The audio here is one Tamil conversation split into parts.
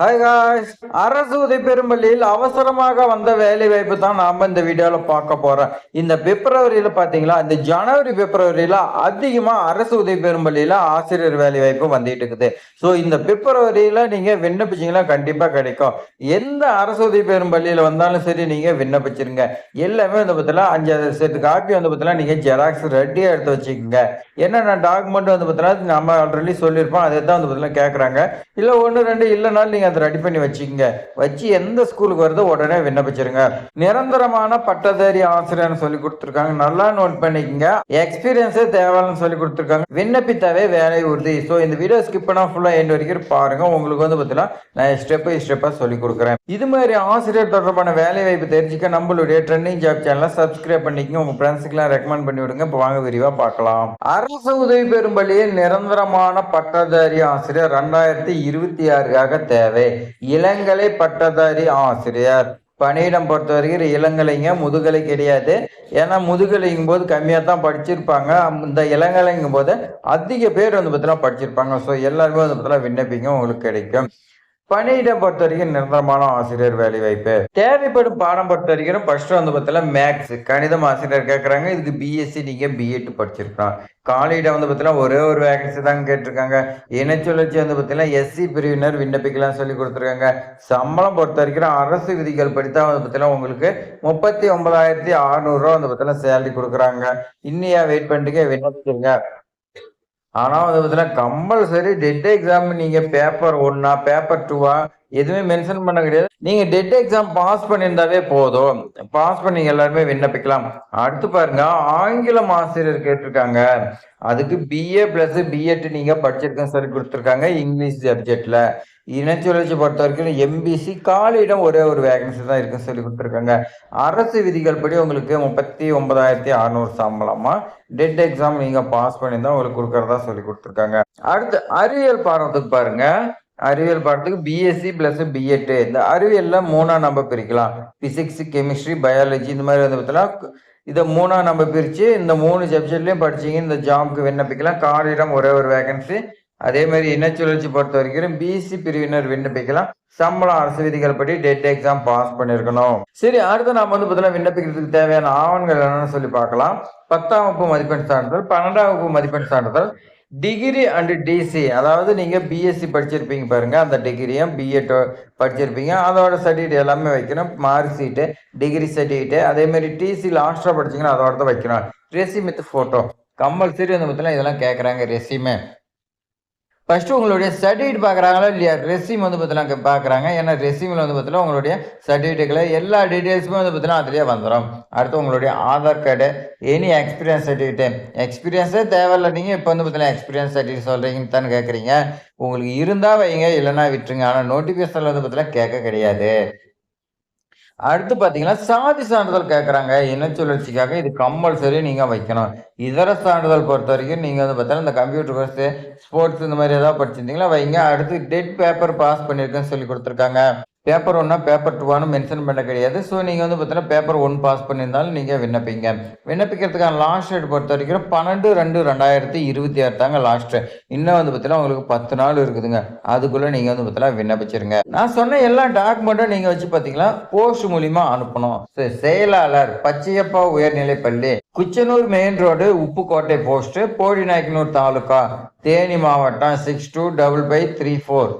ஹாய் காய்ஸ் அரசு உதவி பெரும்பள்ளியில் அவசரமாக வந்த வேலை வாய்ப்பு தான் நாம இந்த வீடியோல பார்க்க போறோம். இந்த பிப்ரவரியில பாத்தீங்களா? இந்த ஜனவரி பிப்ரவரியில அதிகமா அரசு உதவி பெரும்பள்ளியில ஆசிரியர் வேலை வாய்ப்பு வந்துட்டு இருக்குது. ஸோ இந்த பிப்ரவரியில நீங்க விண்ணப்பிச்சீங்கன்னா கண்டிப்பா கிடைக்கும். எந்த அரசு உதவி பெரும்பள்ளியில வந்தாலும் சரி நீங்க விண்ணப்பிச்சிருங்க. எல்லாமே வந்து பார்த்தீங்கன்னா அஞ்சாவது செட் காப்பி வந்து பார்த்தீங்கன்னா நீங்க ஜெராக்ஸ் ரெடியா எடுத்து வச்சுக்கோங்க. என்னென்ன டாக்குமெண்ட் வந்து பார்த்தீங்கன்னா நம்ம ஆல்ரெடி சொல்லியிருப்போம். அதை தான் வந்து பார்த்தீங்கன்னா கேட்குறாங்க இல்லை ஒன்று ரெண்டு இல்லைனாலும் நீங்கள் அதை ரெடி பண்ணி வச்சுக்கோங்க. வச்சு எந்த ஸ்கூலுக்கு வருதோ உடனே விண்ணப்பிச்சிருங்க. நிரந்தரமான பட்டதாரி ஆசிரியர்னு சொல்லி கொடுத்துருக்காங்க. நல்லா நோட் பண்ணிக்கோங்க. எக்ஸ்பீரியன்ஸே தேவைன்னு சொல்லி கொடுத்துருக்காங்க. விண்ணப்பித்தாவே வேலை உறுதி. ஸோ இந்த வீடியோ ஸ்கிப் பண்ணா ஃபுல்லாக எண்ட் வரைக்கும் பாருங்க. உங்களுக்கு வந்து பார்த்தீங்கன்னா நான் ஸ்டெப் பை ஸ்டெப்பாக சொல்லி கொடுக்குறேன். இது மாதிரி ஆசிரியர் தொடர்பான வேலை வாய்ப்பு தெரிஞ்சுக்க நம்மளுடைய ட்ரெண்டிங் ஜாப் சேனலை சப்ஸ்கிரைப் பண்ணிக்கங்க. உங்க ஃப்ரெண்ட்ஸுக்கெல்லாம் ரெக்கமெண்ட் பண்ணி விடுங்க. இப்போ வாங்க விரிவாக பார்க்கலாம். அரசு உதவி பெறும் பள்ளியில் நிரந்தரமான பட்டதாரி ஆசிரியர் ரெண்டாயிரத்தி இருபத்தி ஆறுக்காக தேவை. இளங்கலை பட்டதாரி ஆசிரியர். பணியிடம் பொறுத்த வரைக்கும் இளங்கலைங்க முதுகலை கிடையாது. ஏன்னா முதுகலைங்கும் போது கம்மியாக தான் படிச்சிருப்பாங்க. இந்த இளங்கலைங்கும் போது அதிக பேர் வந்து பார்த்தீங்கன்னா படிச்சிருப்பாங்க. ஸோ எல்லாருமே வந்து பார்த்தீங்கன்னா விண்ணப்பிங்க உங்களுக்கு கிடைக்கும். பணியிடம் பொறுத்த வரைக்கும் நிரந்தரமான ஆசிரியர் வேலை வாய்ப்பு. தேவைப்படும் பாடம் பொறுத்த வரைக்கும் ஃபர்ஸ்ட் வந்து பார்த்தீங்கன்னா மேக்ஸ் கணிதம் ஆசிரியர் கேட்குறாங்க இதுக்கு பிஎஸ்சி நீங்கள் பிஎட் படிச்சிருக்கலாம். காலையிடம் வந்து பார்த்தீங்கன்னா ஒரே ஒரு வேகன்சி தான் கேட்டிருக்காங்க. இனச்சுழற்சி வந்து பார்த்தீங்கன்னா எஸ்சி பிரிவினர் விண்ணப்பிக்கலாம் சொல்லி கொடுத்துருக்காங்க. சம்பளம் பொறுத்த வரைக்கும் அரசு விதிகள் படித்தா வந்து பார்த்தீங்கன்னா உங்களுக்கு முப்பத்தி ஒன்பதாயிரத்தி அறுநூறுவா வந்து பார்த்தீங்கன்னா சேலரி கொடுக்குறாங்க. இன்னையா வெயிட் பண்ணிட்டு விண்ணப்பிச்சிருங்க. ஆனால் அது பார்த்தீங்கன்னா கம்பல்சரி டெட் எக்ஸாம் நீங்கள் பேப்பர் ஒன்னா பேப்பர் டூவா எதுவுமே மென்ஷன் பண்ண கிடையாது. நீங்கள் டெட் எக்ஸாம் பாஸ் பண்ணியிருந்தாவே போதும். பாஸ் பண்ணி எல்லாருமே விண்ணப்பிக்கலாம். அடுத்து பாருங்க ஆங்கிலம் ஆசிரியர் கேட்டிருக்காங்க. அதுக்கு பிஏ ப்ளஸ் பிஎட் நீங்கள் படிச்சிருக்கேன் சொல்லி கொடுத்துருக்காங்க இங்கிலீஷ் சப்ஜெக்டில் இனச்சுழற்சி பொறுத்த வரைக்கும் எம்பிசி காலியிடம் ஒரே ஒரு வேகன்சி தான் இருக்குன்னு சொல்லி கொடுத்துருக்காங்க. அரசு விதிகள் படி உங்களுக்கு முப்பத்தி ஒன்பதாயிரத்தி அறநூறு சம்பளமா? டெட் எக்ஸாம் நீங்க பாஸ் பண்ணி தான் உங்களுக்கு கொடுக்கறதா சொல்லி கொடுத்துருக்காங்க. அடுத்து அறிவியல் பாடத்துக்கு பாருங்க. அறிவியல் பாடத்துக்கு பிஎஸ்சி பிளஸ் பிஎட்டு இந்த அறிவியல்ல மூணா நம்ம பிரிக்கலாம். பிசிக்ஸ் கெமிஸ்ட்ரி பயாலஜி இந்த மாதிரி வந்து பார்த்தீங்கன்னா இதை மூணா நம்ம பிரித்து இந்த மூணு சப்ஜெக்ட்லையும் படிச்சீங்க இந்த ஜாப்க்கு விண்ணப்பிக்கலாம். காலியிடம் ஒரே ஒரு வேகன்சி அதே மாதிரி இனச்சுழற்சி பொறுத்த வரைக்கும் பிசி பிரிவினர் விண்ணப்பிக்கலாம். சம்பளம் அரசு விதிகள் படி டெட் எக்ஸாம் பாஸ் பண்ணிருக்கணும். சரி அடுத்து நாம வந்து பார்த்தீங்கன்னா விண்ணப்பிக்கிறதுக்கு தேவையான ஆவணங்கள் என்னன்னு சொல்லி பார்க்கலாம். பத்தாம் வகுப்பு மதிப்பெண் சான்றிதழ் பன்னெண்டாம் வகுப்பு மதிப்பெண் சான்றிதழ் டிகிரி அண்ட் டிசி அதாவது நீங்க பிஎஸ்சி படிச்சிருப்பீங்க பாருங்க அந்த டிகிரியும் பிஎட் படிச்சிருப்பீங்க. அதோட சர்டிஃபிகேட் எல்லாமே வைக்கணும். மார்க் ஷீட்டு டிகிரி சர்டிஃபிகேட் அதே மாதிரி டிசி லாஸ்ட்டாக படிச்சீங்கன்னா அதோட தான் வைக்கணும். ரெசிம் வித் ஃபோட்டோ கம்பல்சரி வந்து பார்த்தீங்கன்னா இதெல்லாம் கேட்குறாங்க ரெசிமே ஃபஸ்ட்டு உங்களுடைய சர்டிஃபிகேட் பார்க்குறாங்களோ இல்லையா? ரெசியூம் வந்து பார்த்தீங்கன்னா பார்க்குறாங்க. ஏன்னா ரெசியூமில் வந்து பார்த்தீங்கன்னா உங்களுடைய சர்டிஃபிகேட்டில் எல்லா டீட்டெயில்ஸுமே வந்து பார்த்தீங்கன்னா அதுலேயே வந்துடும் அடுத்து உங்களுடைய Aadhaar card any experience certificate எக்ஸ்பீரியன்ஸே தேவையில்ல நீங்கள் இப்போ வந்து பார்த்தீங்கன்னா எக்ஸ்பீரியன்ஸ் சர்டிஃபிகேட் சொல்கிறீங்கன்னு தானே கேட்குறீங்க உங்களுக்கு இருந்தால் வைங்க இல்லைன்னா விட்டுருங்க. ஆனால் நோட்டிஃபிகேஷனில் வந்து பார்த்தீங்கன்னா கேட்க கிடையாது. அடுத்து பார்த்தீங்கன்னா சாதி சான்றிதழ் கேட்குறாங்க இனச்சுழற்சிக்காக இது கம்பல்சரி நீங்கள் வைக்கணும். இதர சான்றிதழ் பொறுத்த வரைக்கும் நீங்கள் வந்து பார்த்தீங்கன்னா இந்த கம்ப்யூட்டர் கோர்ஸு ஸ்போர்ட்ஸ் இந்த மாதிரி ஏதாவது படிச்சிருந்தீங்களா வைங்க. அடுத்து டெட் பேப்பர் பாஸ் பண்ணியிருக்கேன்னு சொல்லி கொடுத்துருக்காங்க. பேப்பர் ஒன்னா பேப்பர் டூவானு மென்ஷன் பண்ண கிடையாது. ஸோ நீங்கள் வந்து பார்த்தீங்கன்னா பேப்பர் ஒன் பாஸ் பண்ணியிருந்தாலும் நீங்கள் விண்ணப்பிங்க. விண்ணப்பிக்கிறதுக்கான லாஸ்ட் டேட் பொறுத்த வரைக்கும் பன்னெண்டு ரெண்டு ரெண்டாயிரத்தி இருபத்தி ஆறு தாங்க லாஸ்ட்டு இன்னும் வந்து பார்த்தீங்கன்னா உங்களுக்கு பத்து நாள் இருக்குதுங்க. அதுக்குள்ளே நீங்கள் வந்து பார்த்தீங்கன்னா விண்ணப்பிச்சிருங்க. நான் சொன்ன எல்லா டாக்குமெண்ட்டும் நீங்கள் வச்சு பார்த்தீங்கன்னா போஸ்ட் மூலிமா அனுப்பணும். செயலாளர் பச்சையப்பா உயர்நிலைப்பள்ளி Kuchanur main road Uppukottai post Bodinayakanur taluka Theni மாவட்டம் six two double five three four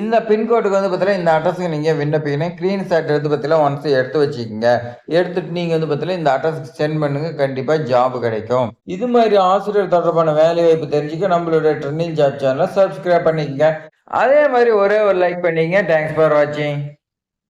இந்த பின்கோடுக்கு வந்து பார்த்தீங்கன்னா இந்த அட்ரஸுக்கு நீங்கள் விண்ணப்பிக்கணும் க்ரீன் ஷாட் எடுத்து பார்த்தீங்கன்னா ஒன்ஸ் எடுத்து வச்சுக்கோங்க. எடுத்துட்டு நீங்கள் வந்து பார்த்தீங்கன்னா இந்த அட்ரஸ்க்கு சென்ட் பண்ணுங்க கண்டிப்பாக ஜாப் கிடைக்கும். இது மாதிரி ஆசிரியர் தொடர்பான வேலை வாய்ப்பு தெரிஞ்சுக்க நம்மளோட ட்ரெண்டிங் ஜாப் சேனலை சப்ஸ்கிரைப் பண்ணிக்கங்க. அதே மாதிரி ஒரே ஒரு லைக் பண்ணிக்கங்க. தேங்க்ஸ் ஃபார் வாட்சிங்